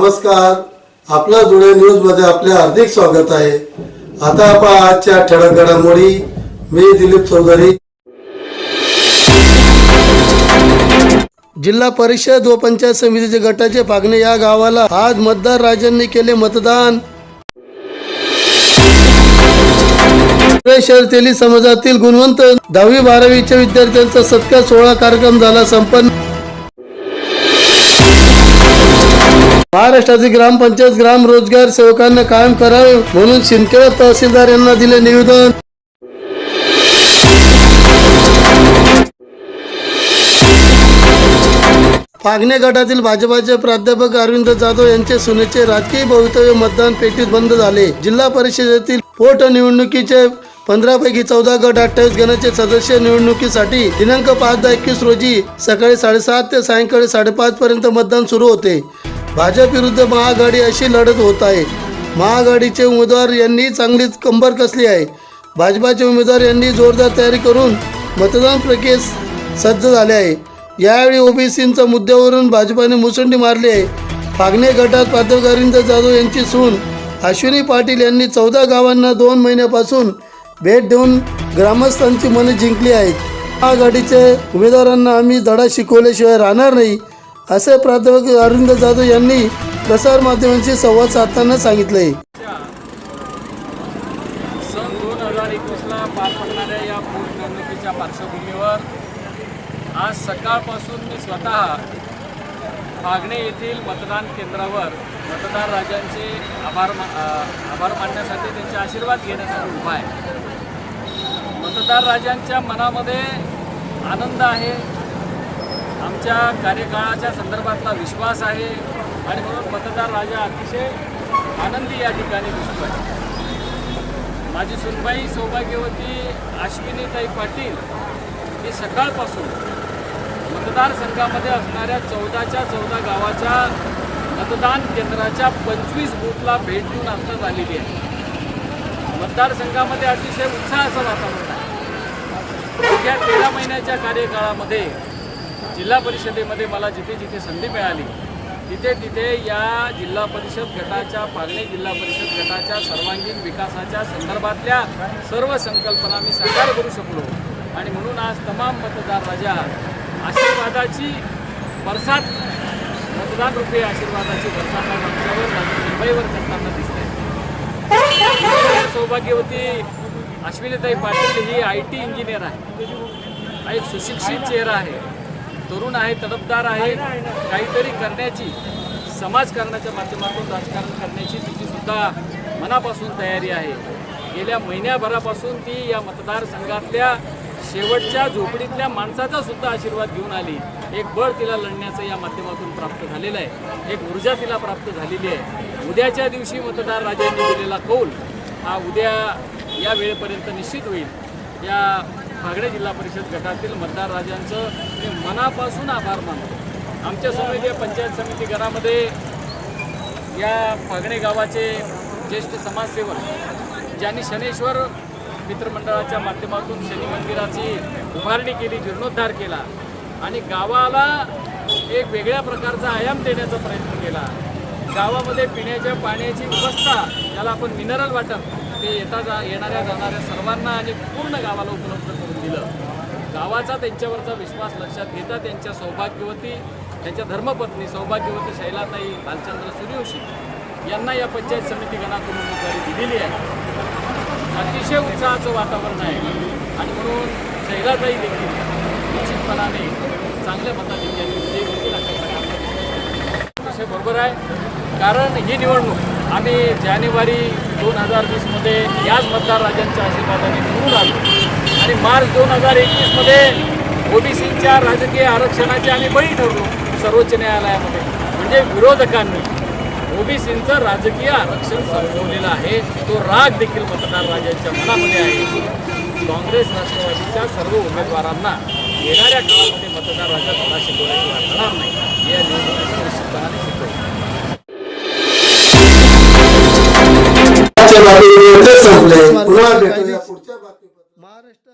नमस्कार. आपला जुळे न्यूजमध्ये आपले हार्दिक स्वागत आहे. आता आपण आजच्या ठळक घडामोडी. मी दिलीप चौधरी. जिल्हा परिषद व पंचायत समितीचे गटाचे पागणे या गावाला आज मतदार राजांनी केले मतदान. धुळे शहर तेली समाजातील गुणवंत दहावी बारावीच्या विद्यार्थ्यांचा सत्कार सोहळा कार्यक्रम झाला संपन्न. महाराष्ट्रातील ग्रामपंचायत ग्राम रोजगार सेवकांना कायम करावे म्हणून शिंदखेडा तहसीलदार यांना दिले निवेदन. फागणे गटातील भाजपाचे प्राध्यापक अरविंद जाधव यांचे सुनेचे राजकीय भवितव्य मतदान पेटीत बंद झाले. जिल्हा परिषदेतील पोटनिवडणुकीचे पंधरा पैकी चौदा गट अठ्ठावीस गणाचे सदस्य निवडणुकीसाठी दिनांक पाच दहा एकवीस रोजी सकाळी साडेसात ते सायंकाळी साडेपाच पर्यंत मतदान सुरू होते. भाजप विरुद्ध महाआघाडी अशी लढत होत आहे. महाआघाडीचे उमेदवार यांनी चांगलीच कंबर कसली आहे? भाजपाचे उमेदवार यांनी जोरदार तयारी करून मतदान प्रक्रियेस सज्ज झाले आहे. यावेळी ओबीसींच्या मुद्द्यावरून भाजपाने मुसंडी मारली आहे. फागणे गटात प्राध्यापक जाधव यांची सून अश्विनी पाटील यांनी चौदा गावांना दोन महिन्यापासून भेट देऊन ग्रामस्थांची मने जिंकली आहेत. आघाडीचे उमेदवारांना आम्ही धडा शिकवल्याशिवाय राहणार नाही. असे प्राध्यापक अरविंद जाधव यांनी प्रसार माध्यमांशी संवाद साधताना सांगितले सन दोन हजार एकवीसला पार पडणाऱ्या या पोटनिवडणुकीच्या पार्श्वभूमीवर आज सकाळपासून मी स्वतः फागणे येथील मतदान केंद्रावर मतदार राजांचे आभार मा आभार मानण्यासाठी त्यांचे आशीर्वाद घेण्यासाठी उभा आहे. मतदार राजांच्या मनामध्ये आनंद आहे. आमच्या कार्यकाळाच्या संदर्भातला विश्वास आहे आणि म्हणून मतदार राजा अतिशय आनंदी या ठिकाणी दिसतोय. माझी सुनबाई सौभाग्यवती अश्विनीताई पाटील ही सकाळपासून मतदारसंघामध्ये असणाऱ्या चौदाच्या चौदा गावाच्या मतदान केंद्राच्या पंचवीस बूथला भेट देऊन आता झालेली आहे. मतदारसंघामध्ये अतिशय उत्साहाचं वातावरण आहे. या तेरा महिन्याच्या कार्यकाळामध्ये जिल्हा परिषदेमध्ये मला जिथे जिथे संधी मिळाली तिथे तिथे या जिल्हा परिषद गटाच्या पागणे जिल्हा परिषद गटाच्या सर्वांगीण विकासाच्या संदर्भातल्या सर्व संकल्पना मी साकार करू शकलो. आणि म्हणून आज तमाम मतदार राजा आशीर्वादाची बरसात मतदान रुपये आशीर्वादाची बरसात आज आमच्यावर मुंबईवर करताना दिसते. सौभाग्यवती अश्विनीताई पाटील ही आय टी इंजिनियर आहे. हा एक सुशिक्षित चेहरा आहे. तरुण आहे तडफदार आहे काहीतरी करण्याची समाजकारणाच्या माध्यमातून राजकारण करण्याची तिचीसुद्धा मनापासून तयारी आहे. गेल्या महिन्याभरापासून ती या मतदारसंघातल्या शेवटच्या झोपडीतल्या माणसाचा सुद्धा आशीर्वाद घेऊन आली. एक बळ तिला लढण्याचं या माध्यमातून प्राप्त झालेलं आहे. एक ऊर्जा तिला प्राप्त झालेली आहे. उद्याच्या दिवशी मतदार राजांनी दिलेला कौल हा उद्या या वेळेपर्यंत निश्चित होईल. या फागडे जिल्हा परिषद गटातील मतदार राजांचं मी मनापासून आभार मानतो. आमच्या समिती पंचायत समिती घरामध्ये या फागणे गावाचे ज्येष्ठ समाजसेवक ज्यांनी शनेश्वर मित्रमंडळाच्या माध्यमातून शनी मंदिराची उभारणी केली जीर्णोद्धार केला आणि गावाला एक वेगळ्या प्रकारचा आयाम देण्याचा प्रयत्न केला. गावामध्ये पिण्याच्या पाण्याची व्यवस्था ज्याला आपण मिनरल वॉटर ते येता जा येणाऱ्या जाणाऱ्या सर्वांना आणि पूर्ण गावाला उपलब्ध करून दिलं. गावाचा त्यांच्यावरचा विश्वास लक्षात घेता त्यांच्या सौभाग्यवती त्यांच्या धर्मपत्नी सौभाग्यवती शैलाताई भालचंद्र सूर्यवंशी यांना या पंचायत समिती गणातून उमेदवारी दिलेली आहे. अतिशय उत्साहाचं वातावरण आहे. आणि म्हणून शैलाताई देखील निश्चितपणाने चांगल्या मताधिक्याने विजयी होतील अशा प्रकारचा. विषय बरोबर आहे. कारण ही निवडणूक आम्ही जानेवारी दोन हजार वीसमध्ये याच मतदार राजांच्या आशीर्वादाने निवडून आलो. आणि मार्च दोन हजार एकवीसमध्ये ओबीसीच्या राजकीय आरक्षणाचे आम्ही बळी ठरलो सर्वोच्च न्यायालयामध्ये. म्हणजे विरोधकांनी ओबीसींचं राजकीय आरक्षण संपवलेलं आहे. तो राग देखील मतदार राजांच्या मनामध्ये आहे. काँग्रेस राष्ट्रवादीच्या सर्व उमेदवारांना येणाऱ्या काळामध्ये मतदार राजा धडा शिकवल्याशिवाय राहणार नाही. या निवडणुकीत निश्चितपणा बातमीपत्र संपले पुन्हा भेटूया पुढच्या. महाराष्ट्र